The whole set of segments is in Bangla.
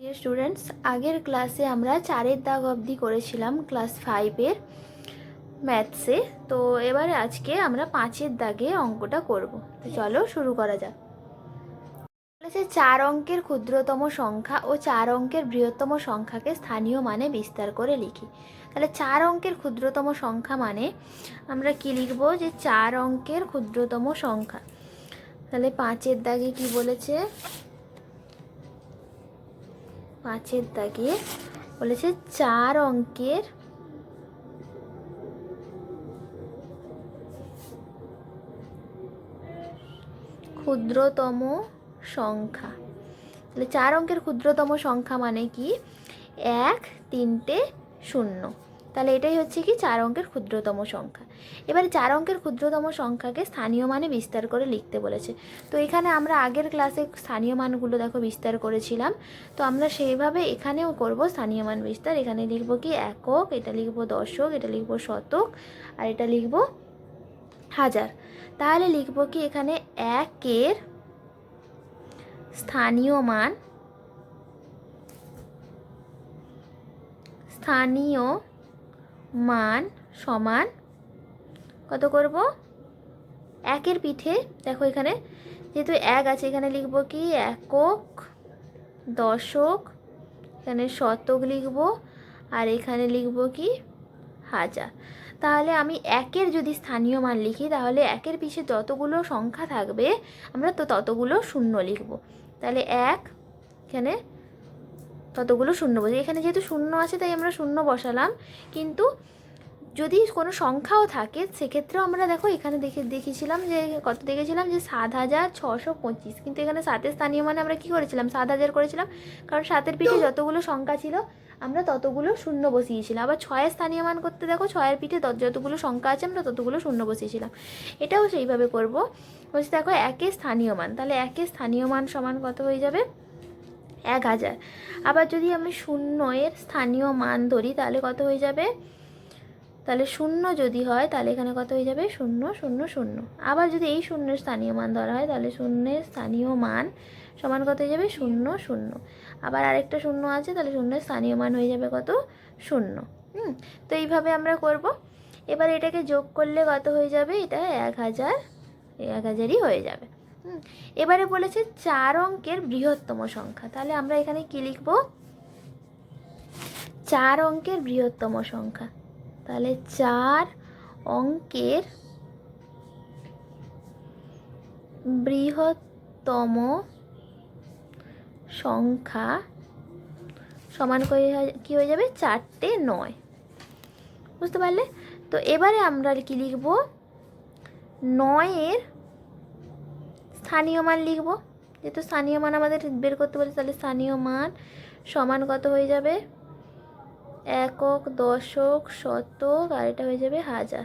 ডিয়ার স্টুডেন্টস আগের ক্লাসে আমরা চারের দাগ অবধি করেছিলাম ক্লাস ফাইভের ম্যাথসে তো এবারে আজকে আমরা পাঁচের দাগে অঙ্কটা করব। তো চলো শুরু করা যাক। বলেছে চার অঙ্কের ক্ষুদ্রতম সংখ্যা ও চার অঙ্কের বৃহত্তম সংখ্যাকে স্থানীয় মানে বিস্তার করে লিখি। তাহলে চার অঙ্কের ক্ষুদ্রতম সংখ্যা মানে আমরা কি লিখব? যে চার অঙ্কের ক্ষুদ্রতম সংখ্যা। তাহলে পাঁচের দাগে কি বলেছে? পাঁচের দাগে বলেছে চার অঙ্কের ক্ষুদ্রতম সংখ্যা। তাহলে চার অঙ্কের ক্ষুদ্রতম সংখ্যা মানে কি? এক, তিনটে, শূন্য। তাহলে এটাই হচ্ছে কি চার অঙ্কের ক্ষুদ্রতম সংখ্যা। এবারে চার অঙ্কের ক্ষুদ্রতম সংখ্যাকে স্থানীয় মানে বিস্তার করে লিখতে বলেছে। তো এখানে আমরা আগের ক্লাসে স্থানীয় মানগুলো দেখো বিস্তার করেছিলাম। তো আমরা সেইভাবে এখানেও করব স্থানীয় মান বিস্তার। এখানে লিখব কি একক, এটা লিখব দশক, এটা লিখব শতক, আর এটা লিখব হাজার। তাহলে লিখব কি এখানে একের স্থানীয় মান, স্থানীয় মান সমান কত করব? একের পিঠে, দেখো এখানে, যেহেতু এক আছে, এখানে লিখব কি? একক দশক, এখানে শতক লিখব, আর এখানে লিখব কি? হাজার। তাহলে আমি একের যদি স্থানীয় মান লিখি, তাহলে একের পিছে যতগুলো সংখ্যা থাকবে, আমরা তো ততগুলো শূন্য লিখব। তাহলে এক, এখানে ততগুলো শূন্য বসে। এখানে যেহেতু শূন্য আছে, তাই আমরা শূন্য বসালাম। কিন্তু যদি কোনো সংখ্যাও থাকে, সেক্ষেত্রেও আমরা দেখো এখানে দেখে দেখেছিলাম যে, কত দেখেছিলাম যে সাত হাজার ছশো পঁচিশ। কিন্তু এখানে সাতের স্থানীয় মানে আমরা কি করেছিলাম? সাত হাজার করেছিলাম। কারণ সাতের পিঠে যতগুলো সংখ্যা ছিল, আমরা ততগুলো শূন্য বসিয়েছিলাম। আবার ছয়ের স্থানীয় মান করতে দেখো, ছয়ের পিঠে যতগুলো সংখ্যা আছে, আমরা ততগুলো শূন্য বসিয়েছিলাম। এটাও সেইভাবে করব। বলছি দেখো একের স্থানীয় মান। তাহলে একের স্থানীয় মান সমান কত হয়ে যাবে? এক হাজার। আবার যদি আমি শূন্য এর স্থানীয় মান ধরি, তাহলে কত হয়ে যাবে? তাহলে শূন্য যদি হয়, তাহলে এখানে কত হয়ে যাবে? শূন্য শূন্য শূন্য। আবার যদি এই শূন্যের স্থানীয় মান ধরা হয়, তাহলে শূন্যের স্থানীয় মান সমান কত হয়ে যাবে? শূন্য শূন্য। আবার আরেকটা শূন্য আছে, তাহলে শূন্যের স্থানীয় মান হয়ে যাবে কত? শূন্য। হুম, তো এইভাবে আমরা করব। এবার এটাকে যোগ করলে কত হয়ে যাবে? এটা এক হাজার, এক হাজারই হয়ে যাবে। হুম, এবারে বলেছে চার অঙ্কের বৃহত্তম সংখ্যা। তাহলে আমরা এখানে কি লিখব? চার অঙ্কের বৃহত্তম সংখ্যা। তাহলে চার অঙ্কের বৃহত্তম সংখ্যা সমান করে কি হয়ে যাবে? চারটে নয়। বুঝতে পারলে? তো এবারে আমরা কি লিখব? নয়ের স্থানীয় মান লিখব। যেহেতু স্থানীয় মান আমাদের বের করতে বলেছে, তাহলে স্থানীয় মান সমান কত হয়ে যাবে? একক, দশক, শতক, আর এটা হয়ে যাবে হাজার।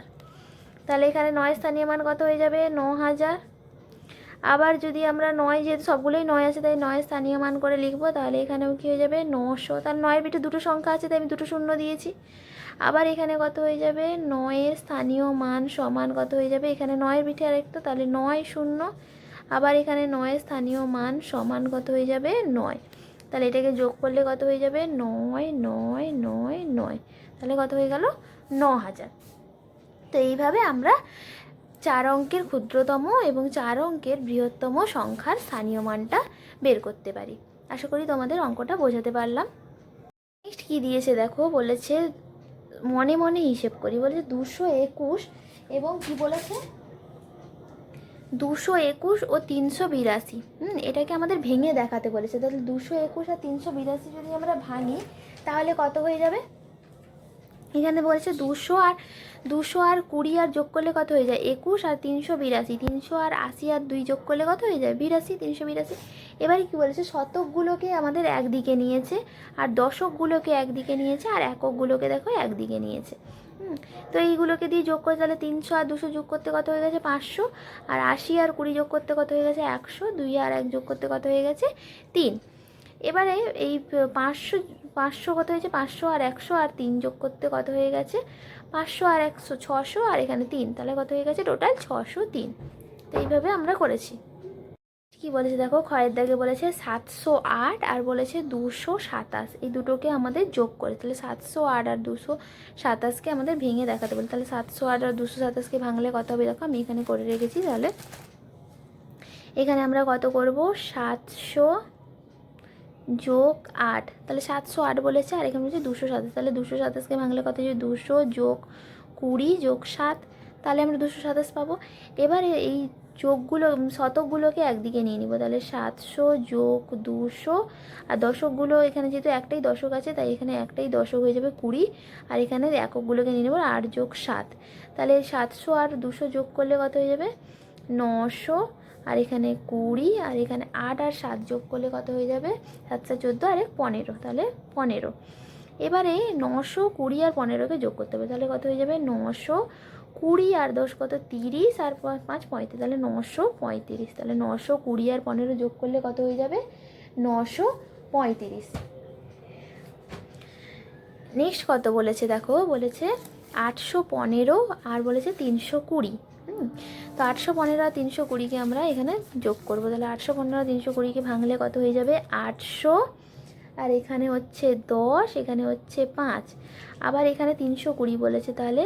তাহলে এখানে নয় স্থানীয় মান কত হয়ে যাবে? ন হাজার। আবার যদি আমরা নয়, যেহেতু সবগুলোই নয় আছে, তাই নয় স্থানীয় মান করে লিখব, তাহলে এখানেও কী হয়ে যাবে? নশো। তার নয়ের পিঠে দুটো সংখ্যা আছে, তাই আমি দুটো শূন্য দিয়েছি। আবার এখানে কত হয়ে যাবে? নয়ের স্থানীয় মান সমান কত হয়ে যাবে? এখানে নয়ের পিঠে আরেকটা, তাহলে নয় শূন্য। আবার এখানে নয়, স্থানীয় মান সমান কত হয়ে যাবে? নয়। তাহলে এটাকে যোগ করলে কত হয়ে যাবে? নয় নয় নয় নয়। তাহলে কত হয়ে গেল? ন হাজার তো এইভাবে আমরা চার অঙ্কের ক্ষুদ্রতম এবং চার অঙ্কের বৃহত্তম সংখ্যার স্থানীয় মানটা বের করতে পারি। আশা করি তোমাদের অঙ্কটা বোঝাতে পারলাম। নেক্সট কী দিয়েছে দেখো? বলেছে, মনে মনে হিসেব করি। বলেছে দুশো একুশ এবং কি বলেছে? দুশো একুশ ও তিনশো বিরাশি। হুম, এটাকে আমাদের ভেঙে দেখাতে বলেছে। তাহলে দুশো একুশ আর তিনশো বিরাশি যদি আমরা ভাঙি, তাহলে কত হয়ে যাবে? এখানে বলেছে দুশো আর দুশো আর কুড়ি আর যোগ করলে কত হয়ে যায়? একুশ আর তিনশো বিরাশি। তিনশো আর আশি আর দুই যোগ করলে কত হয়ে যায়? বিরাশি, তিনশো বিরাশি। এবারে কি বলেছে? শতকগুলোকে আমাদের একদিকে নিয়েছে, আর দশকগুলোকে একদিকে নিয়েছে, আর এককগুলোকে দেখো একদিকে নিয়েছে। তো এইগুলোকে দিয়ে যোগ করে তাহলে তিনশো আর দুশো যোগ করতে কত হয়ে গেছে? পাঁচশো। আর আশি আর কুড়ি যোগ করতে কত হয়ে গেছে? একশো। দুই আর এক যোগ করতে কত হয়ে গেছে? তিন। এবারে এই পাঁচশো পাঁচশো কত হয়েছে? পাঁচশো আর একশো আর তিন যোগ করতে কত হয়ে গেছে? পাঁচশো আর একশো, ছশো। আর এখানে তিন। তাহলে কত হয়ে গেছে? টোটাল ছশো তিন। তো এইভাবে আমরা করেছি। কি বলেছে দেখো? খয়ের দাগে বলেছে সাতশো আট আর বলেছে দুশো সাতাশ। এই দুটোকে আমাদের যোগ করে। তাহলে সাতশো আট আর দুশো সাতাশকে আমাদের ভেঙে দেখাতে বলে। তাহলে সাতশো আট আর দুশো সাতাশকে ভাঙলে কত হবে? দেখো, আমি এখানে করে রেখেছি। তাহলে এখানে আমরা কত করব? সাতশো যোগ আট। তাহলে সাতশো আট বলেছে আর এখানে বলছে দুশো সাতাশ। তাহলে দুশো সাতাশকে ভাঙলে কত হবে দুশো যোগ কুড়ি যোগ সাত। তাহলে আমরা দুশো সাতাশ পাবো। এবারে এই যোগগুলো শতকগুলোকে একদিকে নিয়ে নিব। তাহলে সাতশো যোগ দুশো, আর দশকগুলো এখানে যেহেতু একটাই দশক আছে, তাই এখানে একটাই দশক হয়ে যাবে কুড়ি, আর এখানে এককগুলোকে নিয়ে নেব আট যোগ সাত। তাহলে সাতশো আর দুশো যোগ করলে কত হয়ে যাবে? নশো, আর এখানে কুড়ি, আর এখানে আট আর সাত যোগ করলে কত হয়ে যাবে? সাতশো চোদ্দ, আর পনেরো, তাহলে পনেরো। এবারে নশো, কুড়ি আর পনেরোকে যোগ করতে হবে। তাহলে কত হয়ে যাবে? নশো কুড়ি আর দশ কত? তিরিশ আর পাঁচ পঁয়ত্রিশ, তাহলে নশো পঁয়ত্রিশ, তাহলে নশো কুড়ি আর পনেরো যোগ করলে কত হয়ে যাবে? নশো পঁয়ত্রিশ। নেক্সট কত বলেছে দেখো? বলেছে আটশো পনেরো আর বলেছে তিনশো কুড়ি। তো আটশো পনেরো আর তিনশো কুড়িকে আমরা এখানে যোগ করব। তাহলে আটশো পনেরো আর তিনশো কুড়িকে ভাঙলে কত হয়ে যাবে? আটশো। আর এখানে হচ্ছে দশ, এখানে হচ্ছে পাঁচ। আবার এখানে তিনশো কুড়ি বলেছে, তাহলে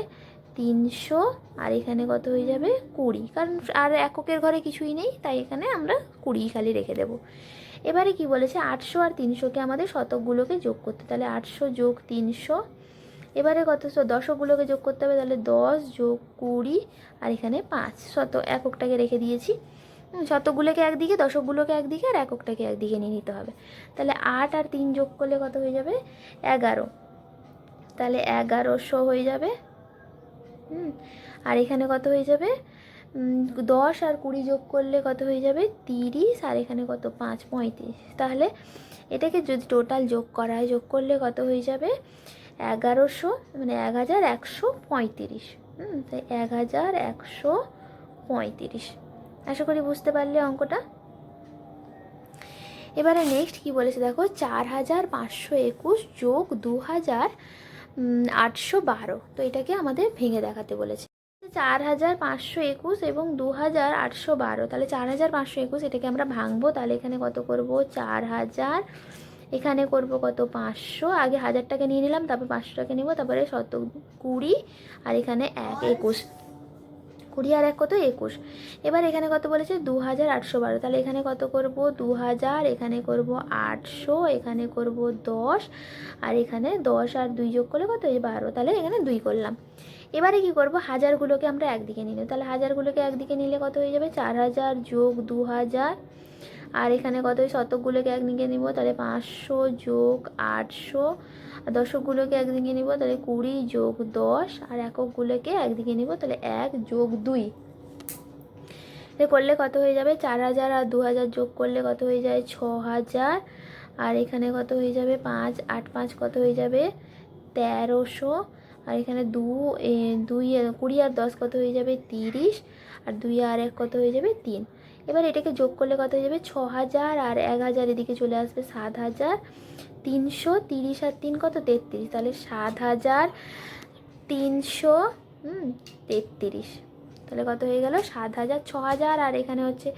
তিনশো, আর এখানে কত হয়ে যাবে? কুড়ি। কারণ আর এককের ঘরে কিছুই নেই, তাই এখানে আমরা কুড়ি খালি রেখে দেব। এবারে কি বলেছে? আটশো আর তিনশোকে আমাদের শতকগুলোকে যোগ করতে। তাহলে আটশো যোগ তিনশো, এবারে কত? দশকগুলোকে যোগ করতে হবে। তাহলে দশ যোগ কুড়ি, আর এখানে পাঁচ। শত, এককটাকে রেখে দিয়েছি। শতকগুলোকে একদিকে, দশকগুলোকে একদিকে, আর এককটাকে একদিকে নিয়ে নিতে হবে। তাহলে আট আর তিন যোগ করলে কত হয়ে যাবে? এগারো। তাহলে এগারোশো হয়ে যাবে। হুম, আর এখানে কত হয়ে যাবে? দশ আর কুড়ি যোগ করলে কত হয়ে যাবে? তিরিশ, আর এখানে কত? পাঁচ, পঁয়ত্রিশ। তাহলে এটাকে যদি টোটাল যোগ করা হয়, যোগ করলে কত হয়ে যাবে? এগারোশো মানে এক হাজার একশো পঁয়ত্রিশ। হুম, তাই এক হাজার একশো পঁয়ত্রিশ। আশা করি বুঝতে পারলে অঙ্কটা। এবারে নেক্সট কি বলেছে দেখো? চার হাজার পাঁচশো একুশ যোগ দু হাজার আটশো বারো। তো এটাকে আমাদের ভেঙে দেখাতে বলেছে। চার হাজার পাঁচশো একুশ এবং দু হাজার আটশো বারো। তাহলে চার হাজার পাঁচশো একুশ এটাকে আমরা ভাঙবো, তাহলে এখানে কত করব? চার হাজার এখানে করব কত? পাঁচশো। আগে হাজারটাকে নিয়ে নিলাম, তারপর পাঁচশোটাকে নেব, তারপরে শত কুড়ি, আর এখানে এক একুশ। কুড়ি আর এক কত? একুশ। এবার এখানে কত বলেছে? দু হাজার আটশো বারো। তাহলে এখানে কত করব? দু হাজার এখানে করব আটশো, এখানে করব দশ, আর এখানে দশ আর দুই যোগ করলে কত? এই বারো। তাহলে এখানে দুই করলাম। এবারে কি করব? হাজারগুলোকে আমরা একদিকে নিলে। তাহলে হাজারগুলোকে একদিকে নিলে কত হয়ে যাবে? চার হাজার যোগ দু হাজার আর এখানে কত? শতকগুলোকে একদিকে নিব। তাহলে পাঁচশো যোগ আটশো আর দশকগুলোকে একদিকে নিব, তাহলে কুড়ি যোগ দশ, আর এককগুলোকে একদিকে নিব, তাহলে এক যোগ দুই। করলে কত হয়ে যাবে? চার হাজার আর দু হাজার যোগ করলে কত হয়ে যায়? ছ হাজার। আর এখানে কত হয়ে যাবে? পাঁচ, আট পাঁচ কত হয়ে যাবে? তেরোশো। আর এখানে দু দুই কুড়ি আর দশ কত হয়ে যাবে? তিরিশ। আর দুই আর এক কত হয়ে যাবে? তিন। এবার এটাকে যোগ করলে কত হয়ে যাবে? ছ হাজার। আর এক হাজার এদিকে চলে আসবে সাত হাজার। তিনশো তিরিশ আর তিন কত? তেত্রিশ। তাহলে সাত হাজার তিনশো তেত্রিশ। তাহলে কত হয়ে গেল? সাত হাজার ছ হাজার। আর এখানে হচ্ছে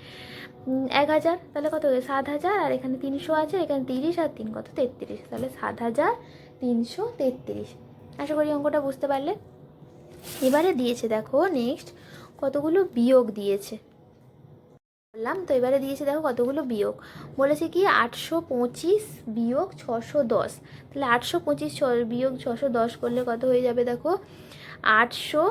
এক হাজার। তাহলে কত হয়ে সাত হাজার। আর এখানে তিনশো আছে, এখানে তিরিশ আর তিন কত? তেত্রিশ। তাহলে সাত হাজার তিনশো তেত্রিশ। আশা করি অঙ্কটা বুঝতে পারলে। এবারে দিয়েছে, দেখো নেক্সট কতগুলো বিয়োগ দিয়েছে। বললাম, তো এবারে দিয়েছে দেখো কতগুলো বিয়োগ। বলেছে কি, আটশো পঁচিশ বিয়োগ ছশো দশ। তাহলে আটশো পঁচিশ বিয়োগ ছশো দশ করলে কত হয়ে যাবে দেখো? আটশো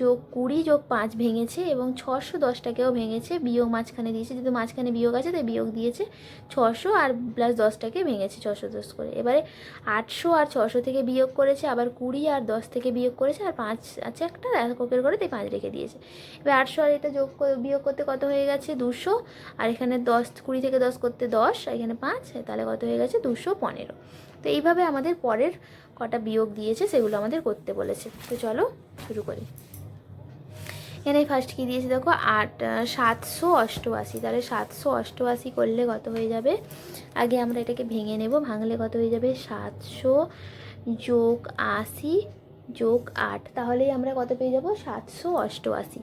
যোগ কুড়ি, যোগ পাঁচ ভেঙেছে এবং ছশো দশটাকেও ভেঙেছে। বিয়োগ মাঝখানে দিয়েছে, যেহেতু মাঝখানে বিয়োগ আছে, তাই বিয়োগ দিয়েছে ছশো আর প্লাস দশটাকে ভেঙেছে ছশো দশ করে। এবারে আটশো আর ছশো থেকে বিয়োগ করেছে, আবার কুড়ি আর দশ থেকে বিয়োগ করেছে, আর পাঁচ আছে একটা এককের করে তাই পাঁচ রেখে দিয়েছে। এবার আটশো আর এটা যোগ বিয়োগ করতে কত হয়ে গেছে? দুশো। আর এখানে দশ, কুড়ি থেকে দশ করতে দশ এখানে পাঁচ, তাহলে কত হয়ে গেছে? দুশো পনেরো। তো এইভাবে আমাদের পরের কটা বিয়োগ দিয়েছে সেগুলো আমাদের করতে বলেছে। তো চলো শুরু করি। এখানে ফার্স্ট কী দিয়েছে দেখো? আট সাতশো অষ্টআশি। তাহলে সাতশো অষ্টআশি করলে কত হয়ে যাবে? আগে আমরা এটাকে ভেঙে নেব, ভাঙলে কত হয়ে যাবে? সাতশো যোগ আশি যোগ আট। তাহলেই আমরা কত পেয়ে যাব? সাতশো অষ্টআশি।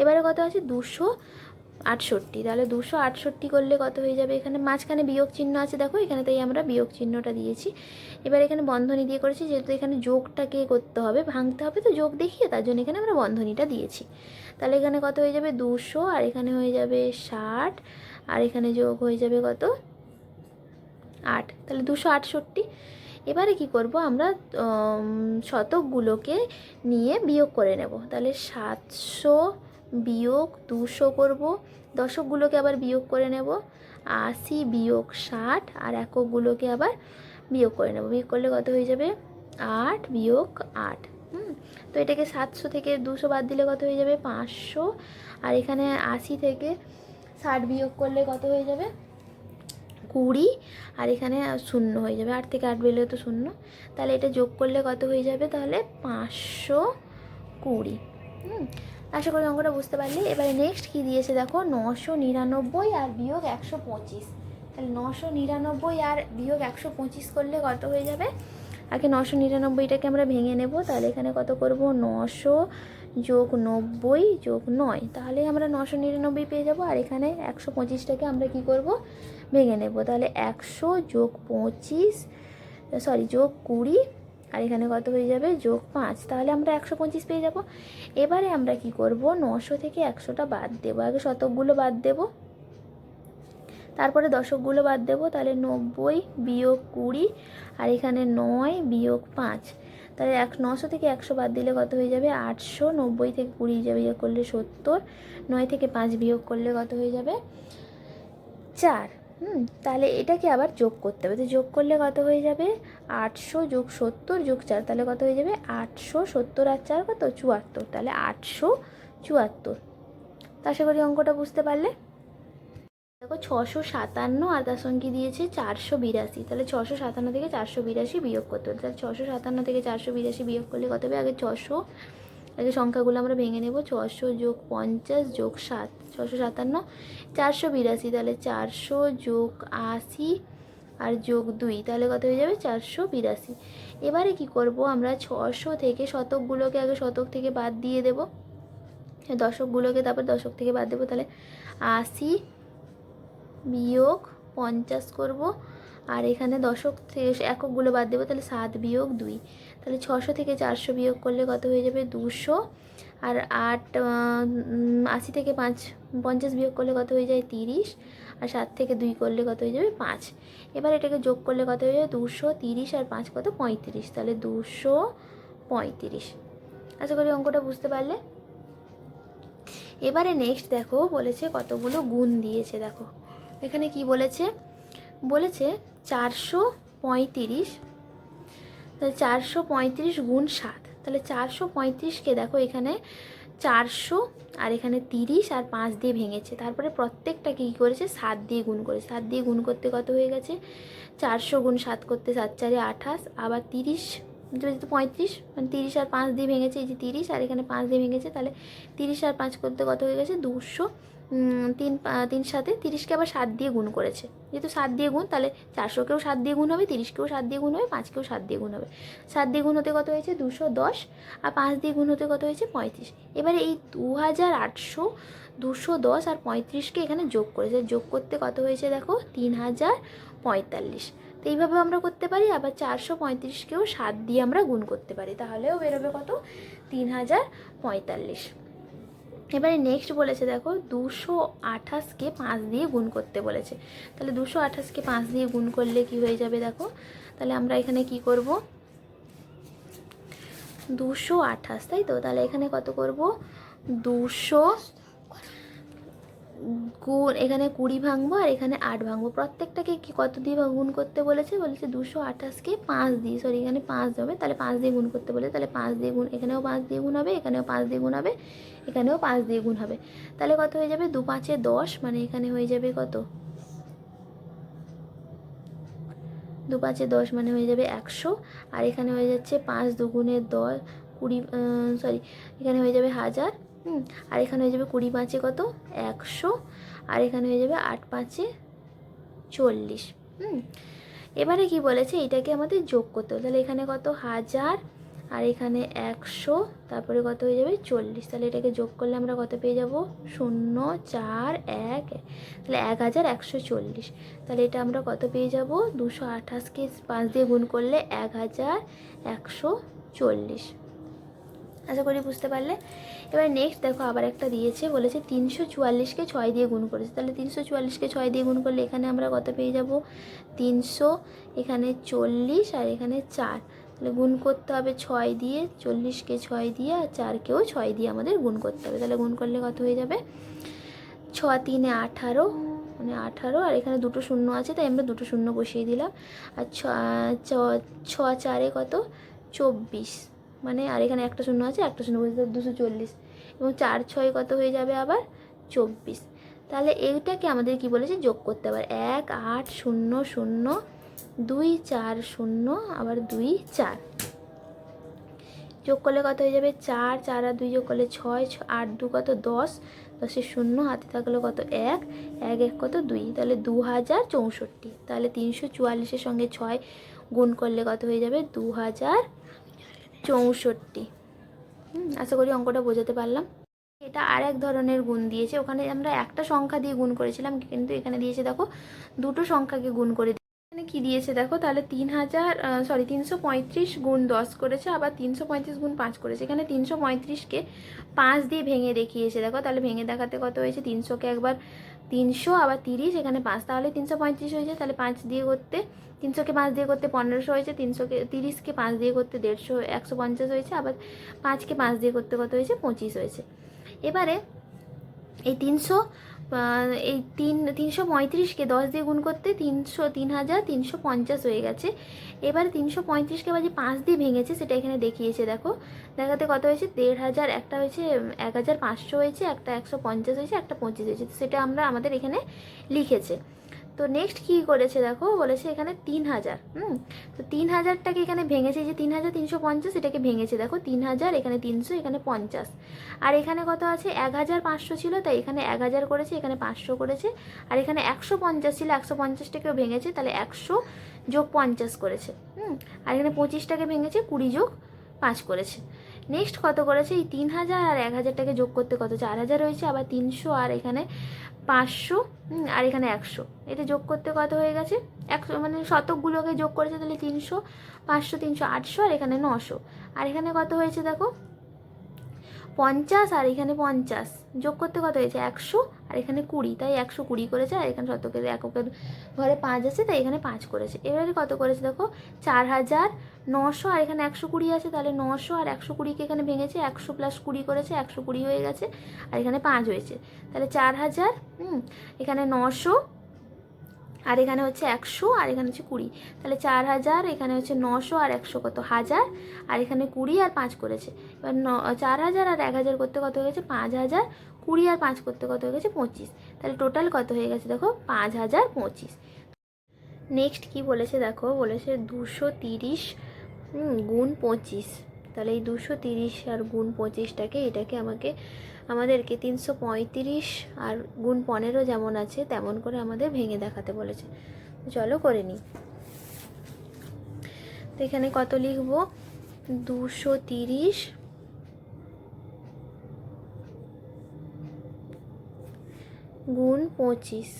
এবারে কত আছে? দুশো আটষট্টি, তাহলে দুশো আটষট্টি করলে কত হয়ে যাবে? এখানে মাঝখানে বিয়োগ চিহ্ন আছে, দেখো, এখানে তাই আমরা বিয়োগ চিহ্নটা দিয়েছি। এবার এখানে বন্ধনী দিয়ে করেছি, যেহেতু এখানে যোগটাকে করতে হবে, ভাঙতে হবে, তো যোগ দেখিয়ে তার জন্য এখানে আমরা বন্ধনীটা দিয়েছি। তাহলে এখানে কত হয়ে যাবে? দুশো, আর এখানে হয়ে যাবে ষাট, আর এখানে যোগ হয়ে যাবে কত? আট, তাহলে দুশো আটষট্টি। এবারে কি করব আমরা? শতকগুলোকে নিয়ে বিয়োগ করে নেব। তাহলে সাতশো বিয়োগ দুশো করব। দশকগুলোকে আবার বিয়োগ করে নেব। আশি বিয়োগ ষাট আর এককগুলোকে আবার বিয়োগ করে নেব। বিয়োগ করলে কত হয়ে যাবে? আট বিয়োগ আট। হুম, তো এটাকে সাতশো থেকে দুশো বাদ দিলে কত হয়ে যাবে? পাঁচশো। আর এখানে আশি থেকে ষাট বিয়োগ করলে কত হয়ে যাবে? কুড়ি। আর এখানে শূন্য হয়ে যাবে। আট থেকে আট বেরোলে তো শূন্য। তাহলে এটা যোগ করলে কত হয়ে যাবে? তাহলে পাঁচশো কুড়ি। হুম আশা করি অঙ্কটা বুঝতে পারলে। এবারে নেক্সট কী দিয়েছে দেখো? নশো নিরানব্বই আর বিয়োগ একশো পঁচিশ। তাহলে নশো নিরানব্বই আর বিয়োগ একশো পঁচিশ করলে কত হয়ে যাবে? আগে নশো নিরানব্বইটাকে আমরা ভেঙে নেব, তাহলে এখানে কত করব? নশো যোগ নব্বই যোগ নয়। তাহলে আমরা নশো নিরানব্বই পেয়ে যাব, আর এখানে একশো পঁচিশটাকে আমরা কি করব? ভেঙে নেব। তাহলে একশো যোগ পঁচিশ সরি যোগ কুড়ি আর এখানে কত হয়ে যাবে? যোগ পাঁচ। তাহলে আমরা একশো পঁচিশ পেয়ে যাব। এবারে আমরা কি করব? নশো থেকে একশোটা বাদ দেবো। আগে শতকগুলো বাদ দেবো। তারপরে দশকগুলো বাদ দেবো। তাহলে নব্বই বিয়োগ কুড়ি আর এখানে নয় বিয়োগ পাঁচ। তাহলে এক নশো থেকে একশো বাদ দিলে কত হয়ে যাবে? আটশো। নব্বই থেকে কুড়ি যাবে বিয়োগ করলে সত্তর। নয় থেকে পাঁচ বিয়োগ করলে কত হয়ে যাবে? চার। হুম, তাহলে এটাকে আবার যোগ করতে হবে। তো যোগ করলে কত হয়ে যাবে? আটশো যোগ সত্তর যোগ চার, তাহলে কত হয়ে যাবে? আটশো সত্তর আর চার কত? চুয়াত্তর। তাহলে আটশো চুয়াত্তর। তা আশা করি অঙ্কটা বুঝতে পারলে। দেখো ছশো সাতান্ন আর তার সঙ্গে দিয়েছে চারশো বিরাশি। তাহলে ছশো সাতান্ন থেকে চারশো বিরাশি বিয়োগ করতে হবে। তাহলে ছশো সাতান্ন থেকে চারশো বিরাশি বিয়োগ করলে কত হবে? আগে ছশো আগে সংখ্যাগুলো আমরা ভেঙে নেব। ছশো যোগ পঞ্চাশ যোগ সাত ছশো সাতান্ন, চারশো বিরাশি। তাহলে চারশো যোগ আশি আর যোগ দুই, তাহলে কত হয়ে যাবে? চারশো বিরাশি। এবারে কি করব আমরা? ছশো থেকে শতকগুলোকে আগে শতক থেকে বাদ দিয়ে দেব। দশকগুলোকে তারপর দশক থেকে বাদ দেবো। তাহলে আশি বিয়োগ পঞ্চাশ করব। আর এখানে দশক থেকে এককগুলো বাদ দেবো। তাহলে সাত বিয়োগ দুই। তাহলে ছশো থেকে চারশো বিয়োগ করলে কত হয়ে যাবে? দুশো। আর আট আশি থেকে পাঁচ, পঞ্চাশ বিয়োগ করলে কত হয়ে যায়? তিরিশ। আর সাত থেকে দুই করলে কত হয়ে যাবে? পাঁচ। এবার এটাকে যোগ করলে কত হয়ে যাবে? দুশো তিরিশ আর পাঁচ কত? পঁয়ত্রিশ। তাহলে দুশো পঁয়ত্রিশ। আশা করি অঙ্কটা বুঝতে পারলে? এবারে নেক্সট দেখো, বলেছে কতগুলো গুণ দিয়েছে, দেখো। এখানে কি বলেছে? বলেছে চারশো পঁয়ত্রিশ তাহলে চারশো পঁয়ত্রিশ গুণ সাত। তাহলে চারশো পঁয়ত্রিশকে দেখো এখানে চারশো আর এখানে তিরিশ আর পাঁচ দিয়ে ভেঙেছে। তারপরে প্রত্যেকটাকে কী করেছে? সাত দিয়ে গুণ করেছে। সাত দিয়ে গুণ করতে কত হয়ে গেছে? চারশো গুণ সাত করতে সাত, চারে আঠাশ। আবার তিরিশ যেহেতু পঁয়ত্রিশ মানে তিরিশ আর পাঁচ দিয়ে ভেঙেছে, এই যে তিরিশ আর এখানে পাঁচ দিয়ে ভেঙেছে, তাহলে তিরিশ আর পাঁচ করতে কত হয়ে গেছে? দুশো তিন তিন সাথে তিরিশকে আবার সাত দিয়ে গুণ করেছে। যেহেতু সাত দিয়ে গুণ, তাহলে চারশোকেও সাত দিয়ে গুণ হবে, তিরিশকেও সাত দিয়ে গুণ হবে, পাঁচকেও সাত দিয়ে গুণ হবে। সাত দিয়ে গুণ হতে কত হয়েছে? দুশো দশ। আর পাঁচ দিয়ে গুণ হতে কত হয়েছে? পঁয়ত্রিশ। এবারে এই দু হাজার আটশো দুশো দশ আর পঁয়ত্রিশকে এখানে যোগ করেছে। যোগ করতে কত হয়েছে দেখো? তিন হাজার পঁয়তাল্লিশ। তো এইভাবে আমরা করতে পারি, আবার চারশো পঁয়ত্রিশকেও সাত দিয়ে আমরা গুণ করতে পারি। তাহলেও বেরোবে কত? তিন হাজার পঁয়তাল্লিশ। এবারে নেক্সট বলেছে, দেখো, দুশো আঠাশকে পাঁচ দিয়ে গুণ করতে বলেছে। তাহলে দুশো আঠাশকে পাঁচ দিয়ে গুণ করলে কি হয়ে যাবে দেখো? তাহলে আমরা এখানে কি করব? দুশো আঠাশ, তাই তো? তাহলে এখানে কত করব? দুশো গুণ, এখানে কুড়ি ভাঙবো আর এখানে আট ভাঙবো। প্রত্যেকটাকে কি কত দিয়ে গুণ করতে বলেছে? বলেছে দুশো আঠাশকে পাঁচ দিয়ে সরি এখানে পাঁচ হবে, তাহলে পাঁচ দিয়ে গুণ করতে বলে তাহলে পাঁচ দিয়ে গুণ, এখানেও পাঁচ দিয়ে গুণ হবে, এখানেও পাঁচ দিয়ে গুণ হবে। এখানেও পাঁচ দিয়ে গুণ হবে। তাহলে কত হয়ে যাবে? দু পাঁচে দশ মানে এখানে হয়ে যাবে কত? দু পাঁচে দশ মানে হয়ে যাবে একশো। আর এখানে হয়ে যাচ্ছে পাঁচ দুগুণে দশ, কুড়ি সরি এখানে হয়ে যাবে হাজার, হুম? আর এখানে হয়ে যাবে কুড়ি পাঁচে কত? একশো। আর এখানে হয়ে যাবে আট পাঁচে চল্লিশ, হুম? এবারে কি বলেছে? এটাকে আমাদের যোগ করতে হবে। তাহলে এখানে কত? হাজার আর এখানে একশো, তারপরে কত হয়ে যাবে? চল্লিশ। তাহলে এটাকে যোগ করলে আমরা কত পেয়ে যাব? শূন্য, চার, এক। তাহলে এক হাজার একশো চল্লিশ। তাহলে এটা আমরা কত পেয়ে যাব? দুশো আঠাশকে পাঁচ দিয়ে গুণ করলে এক হাজার একশো চল্লিশ। আশা করি বুঝতে পারলে? এবার নেক্সট দেখো, আবার একটা দিয়েছে, বলেছে তিনশো চুয়াল্লিশকে ছয় দিয়ে গুণ করেছে। তাহলে তিনশো চুয়াল্লিশকে ছয় দিয়ে গুণ করলে এখানে আমরা কত পেয়ে যাব? তিনশো, এখানে চল্লিশ আর এখানে চার। তাহলে গুণ করতে হবে ছয় দিয়ে, চল্লিশকে ছয় দিয়ে আর চারকেও ছয় দিয়ে আমাদের গুণ করতে হবে। তাহলে গুণ করলে কত হয়ে যাবে? ছ তিনে আঠারো মানে আঠারো, আর এখানে দুটো শূন্য আছে, তাই আমরা দুটো শূন্য বসিয়ে দিলাম। আর ছ চারে কত? চব্বিশ। মানে আর এখানে একটা শূন্য আছে, একটা শূন্য বলতে দুশো চল্লিশ। এবং চার ছয় কত হয়ে যাবে আবার? চব্বিশ। তাহলে এইটাকে আমাদের কি বলেছে? যোগ করতে হবে। এক, আট, শূন্য শূন্য দুই চার শূন্য, আবার দুই চার। যোগ করলে কত হয়ে যাবে? চার চার আর দুই যোগ করলে ছয় আট, দু কত দশ? দশের শূন্য, হাতে থাকল কত এক এক এক কত দুই। তাহলে দু হাজার চৌষট্টি। তাহলে তিনশো চুয়াল্লিশের সঙ্গে ছয় গুণ করলে কত হয়ে যাবে? দু হাজার চৌষট্টি। আশা করি অঙ্কটা বোঝাতে পারলাম। এটা আর এক ধরনের গুণ দিয়েছে। ওখানে আমরা একটা সংখ্যা দিয়ে গুণ করেছিলাম, কিন্তু এখানে দিয়েছে, দেখো, দুটো সংখ্যাকে গুণ করে এখানে কি দিয়েছে? দেখো, তাহলে তিন হাজার সরি তিনশো পঁয়ত্রিশ গুণ দশ করেছে, আবার তিনশো পঁয়ত্রিশ গুণ পাঁচ করেছে। এখানে তিনশো পঁয়ত্রিশকে পাঁচ দিয়ে ভেঙে দেখিয়েছে। দেখো, তাহলে ভেঙে দেখাতে কত হয়েছে? তিনশোকে একবার তিনশো, আবার তিরিশ, এখানে পাঁচ। তাহলে তিনশো পঁয়ত্রিশ হয়েছে, তাহলে পাঁচ দিয়ে করতে, তিনশোকে পাঁচ দিয়ে করতে পনেরোশো হয়েছে, তিনশোকে, তিরিশকে পাঁচ দিয়ে করতে দেড়শো, একশো পঞ্চাশ হয়েছে, আবার পাঁচকে পাঁচ দিয়ে করতে কত হয়েছে? পঁচিশ হয়েছে। এবারে এই তিনশো এই তিন, তিনশো পঁয়ত্রিশকে দশ দিয়ে গুণ করতে তিনশো, তিন হাজার তিনশো পঞ্চাশ হয়ে গেছে। এবার তিনশো পঁয়ত্রিশকে আবার যে পাঁচ দিয়ে ভেঙেছে সেটা এখানে দেখিয়েছে, দেখো। দেখাতে কত হয়েছে? দেড় হাজার, একটা হয়েছে, এক হাজার পাঁচশো হয়েছে, একটা একশো পঞ্চাশ হয়েছে, একটা পঁচিশ হয়েছে। সেটা আমরা আমাদের এখানে লিখেছে। তো নেক্সট কী করেছে দেখো? বলেছে এখানে তিন হাজার, হুম? তো তিন হাজারটাকে এখানে ভেঙেছে যে তিন হাজার তিনশো পঞ্চাশ এটাকে ভেঙেছে। দেখো তিন হাজার, এখানে তিনশো, এখানে পঞ্চাশ। আর এখানে কত আছে? এক হাজার পাঁচশো ছিল, তাই এখানে এক হাজার করেছে, এখানে পাঁচশো করেছে। আর এখানে একশো পঞ্চাশ ছিল, একশো পঞ্চাশটাকেও ভেঙেছে, তাহলে একশো যোগ পঞ্চাশ করেছে, হুম? আর এখানে পঁচিশটাকে ভেঙেছে, কুড়ি যোগ পাঁচ করেছে। নেক্সট কত করেছে? এই তিন হাজার আর এক হাজারটাকে যোগ করতে কত? চার হাজার হয়েছে, আবার তিনশো আর এখানে পাঁচশো আর এখানে একশো। এটা যোগ করতে কত হয়ে গেছে? একশো মানে শতকগুলোকে যোগ করেছে তাহলে তিনশো, পাঁচশো, তিনশো, আটশো, আর এখানে নশো। আর এখানে কত হয়েছে দেখো? পঞ্চাশ আর এখানে পঞ্চাশ। যোগ করতে কত হয়েছে? একশো। আর এখানে কুড়ি। তাই একশো কুড়ি করেছে আর এখানে শতকের এককের ঘরে পাঁচ আছে, তাই এখানে পাঁচ করেছে। এবারে কত করেছে দেখো? চার হাজার নশো আর এখানে একশো কুড়ি আছে, তাহলে নশো আর একশো কুড়িকে এখানে ভেঙেছে। একশো প্লাস কুড়ি করেছে, একশো কুড়ি হয়ে গেছে, আর এখানে পাঁচ হয়েছে। তাহলে চার হাজার এখানে নশো আর এখানে হচ্ছে একশো, আর এখানে হচ্ছে কুড়ি। তাহলে চার হাজার, এখানে হচ্ছে নশো আর একশো কত? হাজার। আর এখানে কুড়ি আর পাঁচ করেছে। এবার ন, চার হাজার আর এক হাজার করতে কত হয়ে গেছে? পাঁচ হাজার। কুড়ি আর পাঁচ করতে কত হয়ে গেছে? পঁচিশ। তাহলে টোটাল কত হয়ে গেছে দেখো? পাঁচ হাজার পঁচিশ। নেক্সট কি বলেছে দেখো? বলেছে দুশো তিরিশ গুণ পঁচিশ। তাহলে এই দুশো তিরিশ আর গুণ পঁচিশটাকে এটাকে আমাকে আমাদেরকে তিনশো পঁয়ত্রিশ আর গুণ পনেরো যেমন আছে, তেমন করে আমাদের ভেঙে দেখাতে বলেছে। চলো করে নিই। তো এখানে কত লিখব? দুশো তিরিশ গুণ পঁচিশ।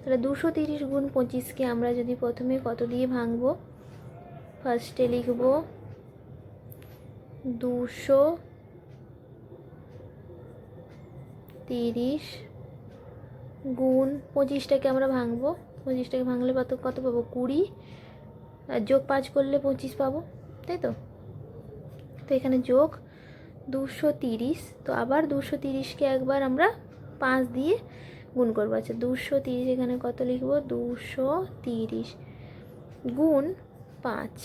তাহলে দুশো তিরিশ গুণ পঁচিশকে আমরা যদি প্রথমে কত দিয়ে ভাঙব? ফার্স্টে লিখব দুশো তিরিশ গুণ পঁচিশটাকে আমরা ভাঙবো। পঁচিশটাকে ভাঙলে কত কত পাবো? কুড়ি। আর যোগ পাঁচ করলে পঁচিশ পাবো, তাই তো? তো এখানে যোগ দুশো তিরিশ। তো আবার দুশো তিরিশকে একবার আমরা পাঁচ দিয়ে গুণ করব। আচ্ছা দুশো তিরিশ এখানে কত লিখব? দুশো তিরিশ গুণ পাঁচ।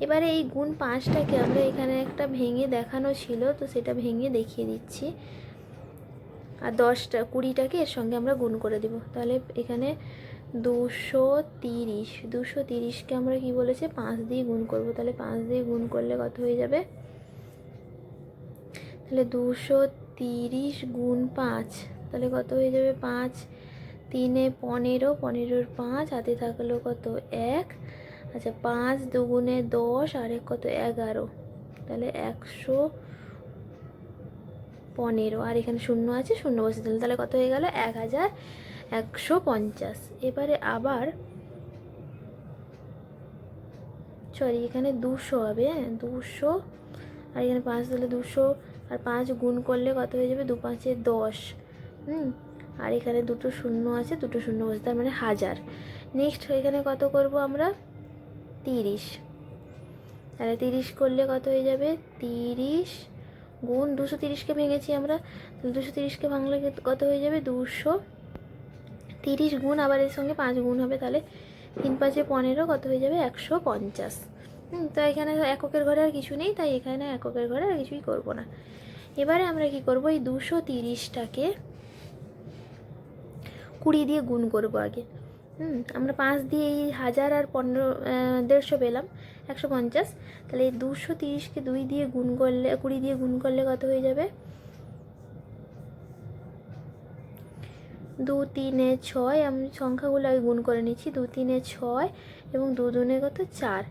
এবারে এই গুণ পাঁচটাকে আমরা এখানে একটা ভেঙে দেখানো ছিল, তো সেটা ভেঙে দেখিয়ে দিচ্ছি। আর দশটা, কুড়িটাকে এর সঙ্গে আমরা গুণ করে দিব। তাহলে এখানে দুশো তিরিশ, দুশো তিরিশকে আমরা কি বলেছে? পাঁচ দিয়ে গুণ করব। তাহলে পাঁচ দিয়ে গুণ করলে কত হয়ে যাবে? তাহলে দুশো তিরিশ গুণ পাঁচ, তাহলে কত হয়ে যাবে? পাঁচ, তিনে পনেরো, পনেরোর পাঁচ, হাতে থাকল কত? এক আচ্ছা পাঁচ দুগুণে দশ, আর এক কত? এগারো। তাহলে একশো পনেরো। আর এখানে শূন্য আছে, শূন্য বসে। দিলাম তাহলে কত হয়ে গেল? এক হাজার একশো পঞ্চাশ। এবারে আবার সরি এখানে দুশো হবে হ্যাঁ দুশো। আর এখানে পাঁচ দিলে দুশো। আর পাঁচ গুণ করলে কত হয়ে যাবে? দু পাঁচে দশ। হুম? আর এখানে দুটো শূন্য আছে, দুটো শূন্য বসে, তার মানে হাজার। নেক্সট এখানে কত করব আমরা? তিরিশ। তাহলে তিরিশ করলে কত হয়ে যাবে? তিরিশ গুণ দুশো তিরিশকে ভেঙেছি আমরা। দুশো তিরিশকে ভাঙলে কত হয়ে যাবে? দুশো তিরিশ গুণ আবার এর সঙ্গে পাঁচ গুণ হবে। তাহলে তিন পাঁচে পনেরো কত হয়ে যাবে? একশো পঞ্চাশ। তো এখানে এককের ঘরে আর কিছু নেই, তাই এখানে এককের ঘরে আর কিছুই করব না। এবারে আমরা কি করব? এই দুশো তিরিশটাকে কুড়ি দিয়ে গুণ করব আগে। হুম, আমরা পাঁচ দিয়ে এই হাজার আর পনেরো দেড়শো পেলাম, একশো পঞ্চাশ। তাহলে এই দুশো তিরিশকে দুই দিয়ে গুণ করলে, কুড়ি দিয়ে গুণ করলে কত হয়ে যাবে? দু তিনে ছয়, আমি সংখ্যাগুলো আগে গুণ করে নিচ্ছি। দু তিনে ছয় এবং দু দুনে কত? চার।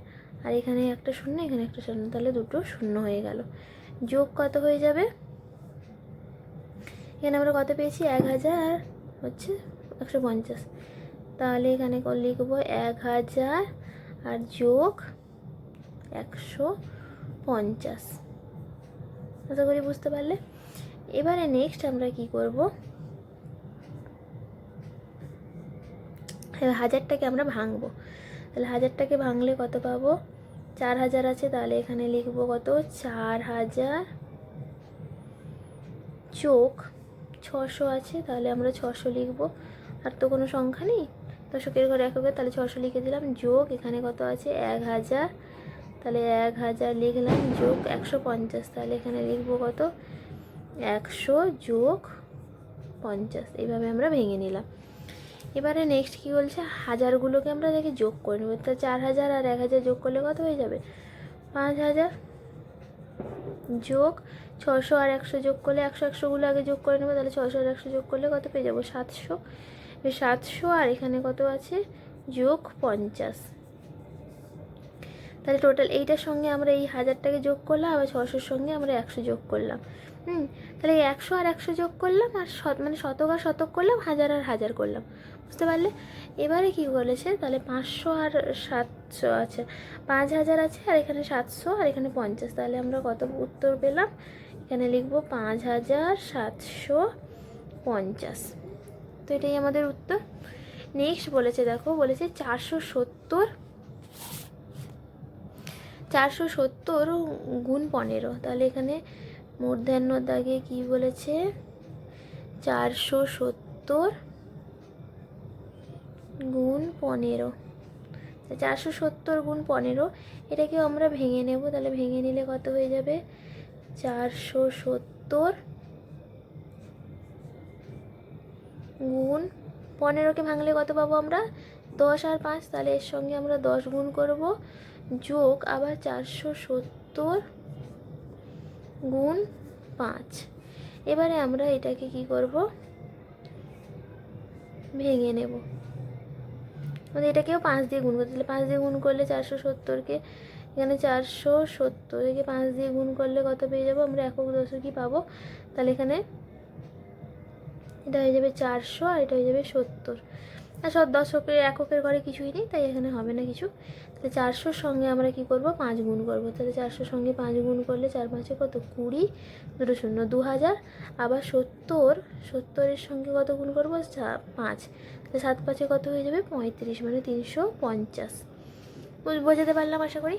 আর এখানে একটা শূন্য, এখানে একটা শূন্য, তাহলে দুটো শূন্য হয়ে গেল। যোগ কত হয়ে যাবে? এখানে আমরা কত পেয়েছি? এক হাজার আর হচ্ছে একশো পঞ্চাশ। তাহলে এখানে লিখব? এক হাজার আর যোগ একশো পঞ্চাশ। আশা করি বুঝতে পারলে? এবারে নেক্সট আমরা কি করব? হাজারটাকে আমরা ভাঙবো। তাহলে হাজারটাকে ভাঙলে কত পাবো? চার হাজার আছে, তাহলে এখানে লিখব কত? চার হাজার চোখ ছশো আছে, তাহলে আমরা ছশো লিখব। আর তো কোনো সংখ্যা নেই? দশকের ঘরে এককে তাহলে ছশো লিখে দিলাম, যোগ এখানে কত আছে? এক হাজার। তাহলে এক হাজার লিখলাম, যোগ একশো পঞ্চাশ। তাহলে এখানে লিখব কত? একশো যোগ পঞ্চাশ। এইভাবে আমরা ভেঙে নিলাম। এবারে নেক্সট কী বলছে? হাজারগুলোকে আমরা দেখি যোগ করে নেব। তা চার হাজার আর এক হাজার যোগ করলে কত হয়ে যাবে? পাঁচ হাজার। যোগ ছশো আর একশো যোগ করলে একশো, একশোগুলো আগে যোগ করে নেব। তাহলে ছশো আর একশো যোগ করলে কত পেয়ে যাব? সাতশো। সাতশো আর এখানে কত আছে? যোগ পঞ্চাশ। তাহলে টোটাল এইটার সঙ্গে আমরা এই হাজারটাকে যোগ করলাম, আবার ছশোর সঙ্গে আমরা একশো যোগ করলাম। হুম, তাহলে এই একশো আর একশো যোগ করলাম, আর শত মানে শতক আর শতক করলাম, হাজার আর হাজার করলাম। বুঝতে পারলে? এবারে কি বলেছে? তাহলে পাঁচশো আর সাতশো আছে। পাঁচ হাজার আছে, আর এখানে সাতশো, আর এখানে পঞ্চাশ। তাহলে আমরা কত উত্তর পেলাম? এখানে লিখব পাঁচ হাজার সাতশো পঞ্চাশ। তো এটাই আমাদের উত্তর। নেক্সট বলেছে, দেখো, বলেছে চারশো সত্তর চারশো সত্তর গুণ পনেরো। তাহলে এখানে মূর্ধান্য দাগে কি বলেছে? চারশো সত্তর গুণ পনেরো। চারশো সত্তর গুণ পনেরো এটাকে আমরা ভেঙে নেব। তাহলে ভেঙে নিলে কত হয়ে যাবে? চারশো সত্তর গুণ পনেরোকে ভাঙলে কত পাবো আমরা? দশ আর পাঁচ, তাহলে এর সঙ্গে আমরা দশ গুণ করব। যোগ আবার চারশো সত্তর গুণ পাঁচ। এবারে আমরা এটাকে কি করব? ভেঙে নেব। মানে এটাকেও পাঁচ দিয়ে গুণ করতে পাঁচ দিয়ে গুণ করলে চারশো সত্তরকে, এখানে চারশো সত্তর একে পাঁচ দিয়ে গুণ করলে কত পেয়ে যাব? আমরা একক দশকই পাবো। তাহলে এখানে এটা হয়ে যাবে চারশো আর এটা হয়ে যাবে সত্তর। আর সব দশকের এককের ঘরে কিছুই নেই, তাই এখানে হবে না কিছু। তাহলে চারশোর সঙ্গে আমরা কি করব? পাঁচ গুণ করব। তাহলে চারশোর সঙ্গে পাঁচ গুণ করলে চার পাঁচে কত? কুড়ি, দুটো শূন্য, দু হাজার। আবার সত্তর, সত্তরের সঙ্গে কত গুণ করব? পাঁচ। তাহলে সাত পাঁচে কত হয়ে যাবে? পঁয়ত্রিশ মানে তিনশো পঞ্চাশ। বোঝাতে পারলাম আশা করি?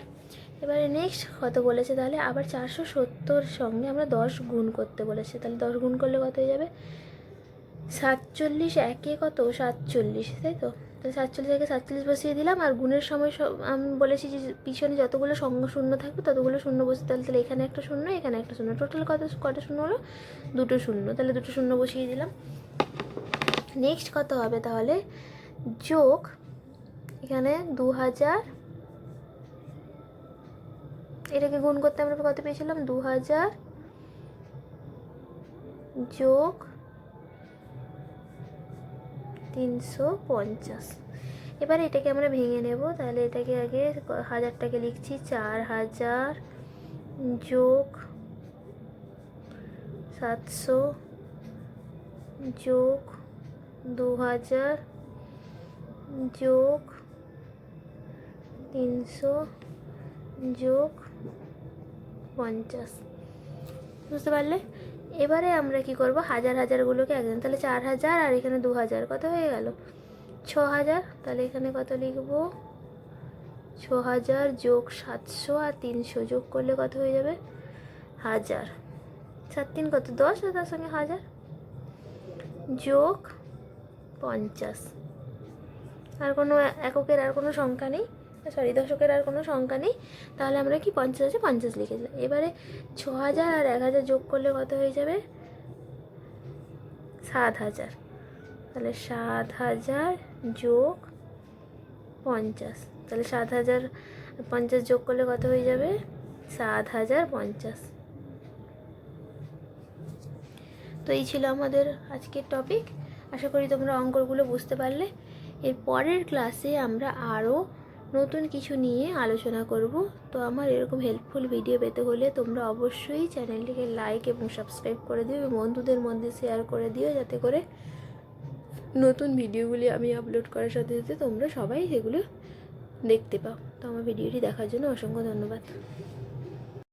এবারে নেক্সট কত বলেছে তাহলে? আবার চারশো সত্তর সঙ্গে আমরা দশ গুণ করতে বলেছে। তাহলে দশ গুণ করলে কত হয়ে যাবে? সাতচল্লিশ একে কত? সাতচল্লিশ, তাই তো? তাহলে সাতচল্লিশ একে সাতচল্লিশ বসিয়ে দিলাম, আর গুণের সময় আমি বলেছি যে পিছনে যতগুলো সঙ্গ শূন্য থাকবে, ততগুলো শূন্য বসে, তাহলে তাহলে এখানে একটা শূন্য, এখানে একটা শূন্য। টোটাল কত, কটা শূন্য হলো? দুটো শূন্য। তাহলে দুটো শূন্য বসিয়ে দিলাম। নেক্সট কত হবে তাহলে? যোগ, এখানে দু হাজার, এটাকে গুণ করতে আমরা কত পেয়েছিলাম? দু হাজার যোগ তিনশো পঞ্চাশ। এবারে এটাকে আমরা ভেঙে নেব, তাহলে এটাকে আগে হাজারটাকে লিখছি, চার হাজার যোগ সাতশো যোগ দু হাজার যোগ তিনশো যোগ পঞ্চাশ। বুঝতে পারলে? এবারে আমরা কি করব? হাজার হাজারগুলোকে একজন তাহলে চার হাজার আর এখানে দু হাজার। কত হয়ে গেল? ছ হাজার। তাহলে এখানে কত লিখব? ছ হাজার যোগ সাতশো আর তিনশো যোগ করলে কত হয়ে যাবে? হাজার। সাত তিন কত? দশ? আর তার সঙ্গে হাজার। যোগ পঞ্চাশ। আর কোনো এককের আর কোনো সংখ্যা নেই। সরি, দশকের আর কোনো সংখ্যা নেই। তাহলে আমরা কি পঞ্চাশ আছে? পঞ্চাশ লিখে এবারে ছ হাজার আর এক হাজার যোগ করলে কত হয়ে যাবে? সাত হাজার তাহলে সাত হাজার যোগ পঞ্চাশ। তাহলে সাত হাজার পঞ্চাশ যোগ করলে কত হয়ে যাবে? সাত হাজার পঞ্চাশ। তো এই ছিল আমাদের আজকের টপিক আশা করি তোমরা অঙ্কগুলো বুঝতে পারলে। এর পরের ক্লাসে আমরা আরও নতুন কিছু নিয়ে আলোচনা করব। তো আমার এরকম হেল্পফুল ভিডিও পেতে হলে তোমরা অবশ্যই চ্যানেলটিকে লাইক এবং সাবস্ক্রাইব করে দিও এবং বন্ধুদের মধ্যে শেয়ার করে দিও যাতে করে নতুন ভিডিওগুলি আমি আপলোড করার সাথে সাথে তোমরা সবাই সেগুলো দেখতে পাও। তো আমার ভিডিওটি দেখার জন্য অসংখ্য ধন্যবাদ।